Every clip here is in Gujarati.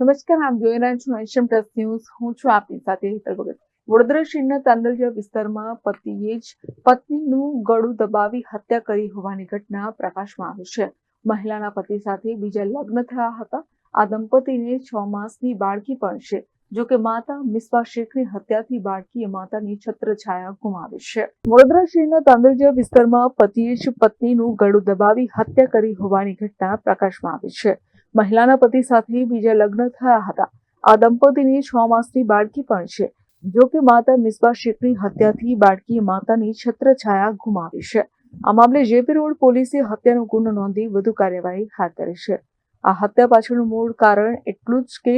નમસ્કાર, આપ જોઈ રહ્યા છો એશિયન પ્લસ ન્યૂઝ હું છું આપની સાથે હેતલ ભગત. વડોદરા શહેરના તાંદલજા વિસ્તારમાં પતિએ જ પત્નીનું ગળું દબાવી હત્યા કરી હોવાની ઘટના પ્રકાશમાં આવી છે. મહિલાના પતિ સાથે બીજા લગ્ન થયા હતા. આ દંપતીને છ માસની બાળકી પણ છે. જો કે માતા મિસ્બા શેખની હત્યાથી બાળકીએ માતાની છત્રછાયા ગુમાવી છે. વડોદરા શહેરના તાંદલજા વિસ્તારમાં પતિએ જ પત્નીનું ગળું દબાવી હત્યા કરી હોવાની ઘટના પ્રકાશમાં આવી છે. મહિલાના પતિ સાથે બીજા લગ્ન થયા હતા. આ દંપતીની છ માસની બાળકી પણ છે. જો કે માતા મિસ્બા શેખની હત્યાથી બાળકીએ માતાની છત્રછાયા ગુમાવી છે. આ મામલે જેપી રોડ પોલીસે હત્યાનો ગુનો નોંધી વધુ કાર્યવાહી હાથ ધરી છે. આ હત્યા પાછળનું મૂળ કારણ એટલું જ કે,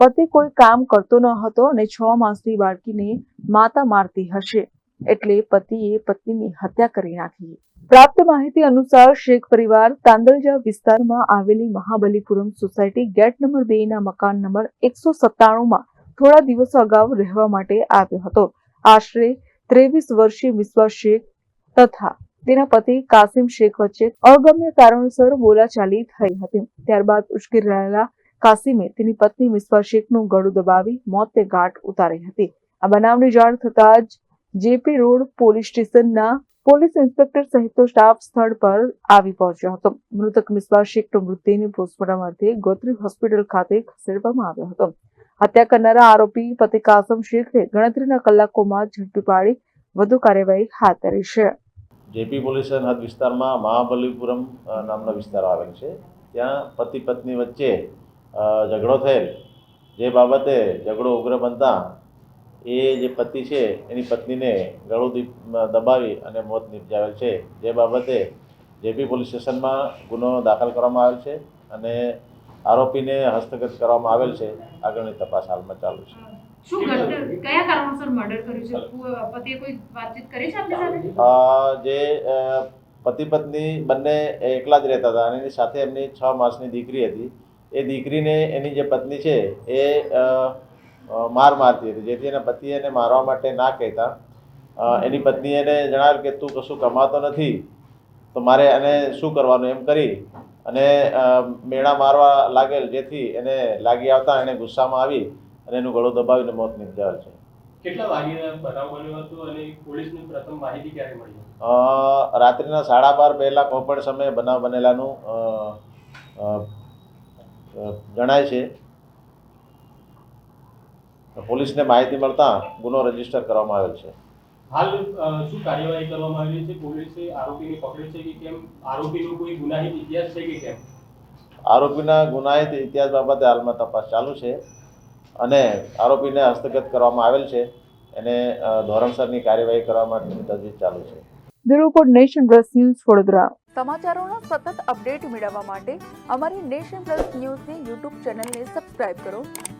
પતિ કોઈ કામ કરતો ન હતો અને છ માસની બાળકીને માતા મારતી હશે. એટલે પતિએ પત્નીની હત્યા કરી નાખી. પ્રાપ્ત માહિતી અનુસાર શેખ પરિવાર તાંદલજા વિસ્તારમાં આવેલી મહાબલીપુરમ સોસાયટી ગેટ નંબર બે ના મકાન નંબર એકસો સત્તાણુંમાં થોડા દિવસો અગાઉ રહેવા માટે આવ્યો હતો. આશરે ત્રેવીસ વર્ષીય વિશ્વા શેખ તથા તેના પતિ કાસિમ શેખ વચ્ચે અગમ્ય કારણોસર બોલાચાલી થઈ હતી. ત્યારબાદ ઉશ્કેર રહેલા કાસિમે તેની પત્ની મિસ્વા શેખનું ગળું દબાવી મોતે ઘાટ ઉતારી હતી. આ બનાવની જાણ થતાં જ જેપી રોડ પોલીસ સ્ટેશનના પોલીસ ઇન્સ્પેક્ટર સહિતનો સ્ટાફ સ્થળ પર આવી પહોંચ્યો હતો. મૃતક મિસ્બા શેખનો મૃતદેહને પોસ્ટમોર્ટમ અર્થે ગોત્રી હોસ્પિટલ ખાતે ખસેડવામાં આવ્યો હતો. હત્યા કરનારા આરોપી પતિ કાસમ શેખને ગણતરીના કલાકોમાં ઝડપી પાડી વધુ કાર્યવાહી હાથ ધરી છે. જેપી પોલીસ હદ વિસ્તારમાં મહાબલીપુરમ નામનો વિસ્તાર આવેલ છે. ત્યાં પતિ પત્ની વચ્ચે ઝઘડો થયેલ. જે બાબતે ઝઘડો ઉગ્ર બનતા એ જે પતિ છે એની પત્નીને ગળું દીપ દબાવી અને મોત નિપજાવેલ છે. જે બાબતે જેપી પોલીસ સ્ટેશનમાં ગુનો દાખલ કરવામાં આવેલ છે અને આરોપીને હસ્તગત કરવામાં આવેલ છે. આગળની તપાસ હાલમાં ચાલુ છે. જે પતિ પત્ની બંને એકલા જ રહેતા હતા અને એની સાથે એમની છ માસની દીકરી હતી. એ દીકરીને એની જે પત્ની છે એ માર મારતી હતી. જેથી એના પતિએ એને મારવા માટે ના કહેતા. એની પત્નીએ એને જણાવ્યું કે તું કશું કમાતો નથી તો મારે એને શું કરવાનું? એમ કરી અને મેળા મારવા લાગેલ. જેથી એને લાગી આવતા એને ગુસ્સામાં આવી અને એનું ગળું દબાવીને મોત નિપજાવેલ છે. કેટલા વાગે બનાવ બન્યો હતો અને પોલીસની પ્રથમ માહિતી ક્યારે મળી? રાત્રિના સાડા બાર પહેલાં કોઈ પણ સમયે બનાવ બનેલાનું જણાય છે. પોલીસને માહિતી મળતા ગુનો રજિસ્ટર કરવામાં આવેલ છે. હાલ શું કાર્યવાહી કરવામાં આવી છે? પોલીસે આરોપીને પકડ્યો છે કે કેમ? આરોપીનો કોઈ ગુનાહિત ઇતિહાસ છે કે કેમ? આરોપીના ગુનાહિત ઇતિહાસ બાબતે હાલમાં તપાસ ચાલુ છે અને આરોપીને હસ્તગત કરવામાં આવેલ છે. એને ધોરણસરની કાર્યવાહી કરવા માટેની તજવીજ ચાલુ છે. Bureau report nation plus news Vadodara. સમાચારોના સતત અપડેટ મેળવવા માટે અમારી નેશન પ્લસ ન્યૂઝની યુટ્યુબ ચેનલને સબસ્ક્રાઇબ કરો.